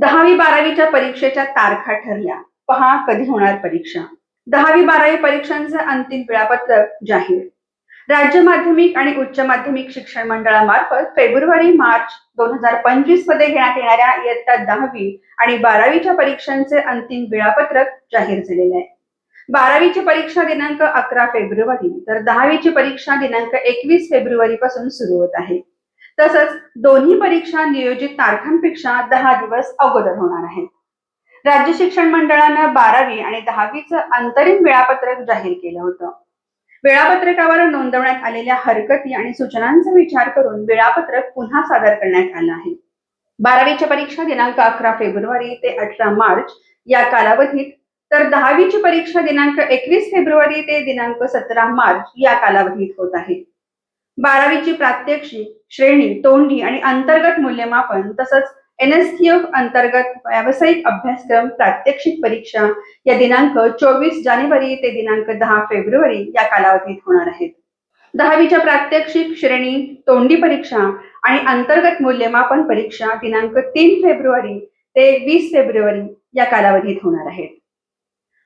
दहावी बारावीच्या परीक्षेच्या तारखा ठरल्या. पहा कधी होणार परीक्षा? दहावी बारावी परीक्षांचं अंतिम वेळापत्रक जाहीर. राज्य माध्यमिक आणि उच्च माध्यमिक शिक्षण मंडळामार्फत फेब्रुवारी मार्च दोन हजार पंचवीसमध्ये घेण्यात येणाऱ्या इयत्ता दहावी आणि बारावीच्या परीक्षांचे अंतिम वेळापत्रक जाहीर झालेले आहे. बारावीची परीक्षा दिनांक अकरा फेब्रुवारी तर दहावीची परीक्षा दिनांक एकवीस फेब्रुवारी पासून सुरू होत आहे. तसंच दोन्ही परीक्षा नियोजित तारखांपेक्षा दहा दिवस अगोदर होणार आहेत. राज्य शिक्षण मंडळानं बारावी आणि दहावीचं अंतरिम वेळापत्रक जाहीर केलं होतं. वेळापत्रकावर नोंदवण्यात आलेल्या हरकती आणि सूचनांचा विचार करून वेळापत्रक पुन्हा सादर करण्यात आलं आहे. बारावीच्या परीक्षा दिनांक अकरा फेब्रुवारी ते अठरा मार्च या कालावधीत तर दहावीची परीक्षा दिनांक एकवीस फेब्रुवारी ते दिनांक सतरा मार्च या कालावधीत होत आहे. बारावीची प्रात्यक्षिक श्रेणी तोंडी आणि अंतर्गत मूल्यमापन तसंच एनएससीएफ अंतर्गत व्यावसायिक अभ्यासक्रम प्रात्यक्षिक परीक्षा या दिनांक चोवीस जानेवारी ते दिनांक दहा फेब्रुवारी या कालावधीत होणार आहेत. दहावीच्या प्रात्यक्षिक श्रेणी तोंडी परीक्षा आणि अंतर्गत मूल्यमापन परीक्षा दिनांक तीन फेब्रुवारी ते वीस फेब्रुवारी या कालावधीत होणार आहेत.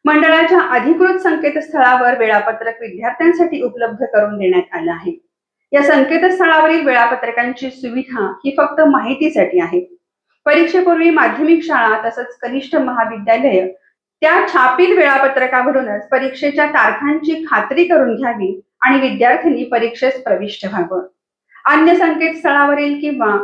मंडळाच्या अधिकृत संकेतस्थळावर वेळापत्रक विद्यार्थ्यांसाठी उपलब्ध करून देण्यात आलं आहे. या संकेतस्थळावरील वेळापत्रकांची सुविधा ही फक्त माहितीसाठी आहे. परीक्षेपूर्वी माध्यमिक शाळा तसंच कनिष्ठ महाविद्यालय त्या छापील वेळापत्रकावरूनच परीक्षेच्या तारखांची खात्री करून घ्यावी आणि विद्यार्थ्यांनी परीक्षेस प्रविष्ट व्हावं. अन्य संकेतस्थळावरील किंवा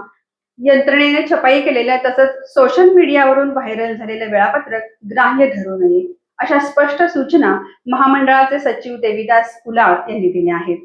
यंत्रणेने छपाई केलेल्या तसंच सोशल मीडियावरून व्हायरल झालेलं वेळापत्रक ग्राह्य धरू नये अशा स्पष्ट सूचना महामंडळाचे सचिव देविदास कुलाळ यांनी दिल्या आहेत.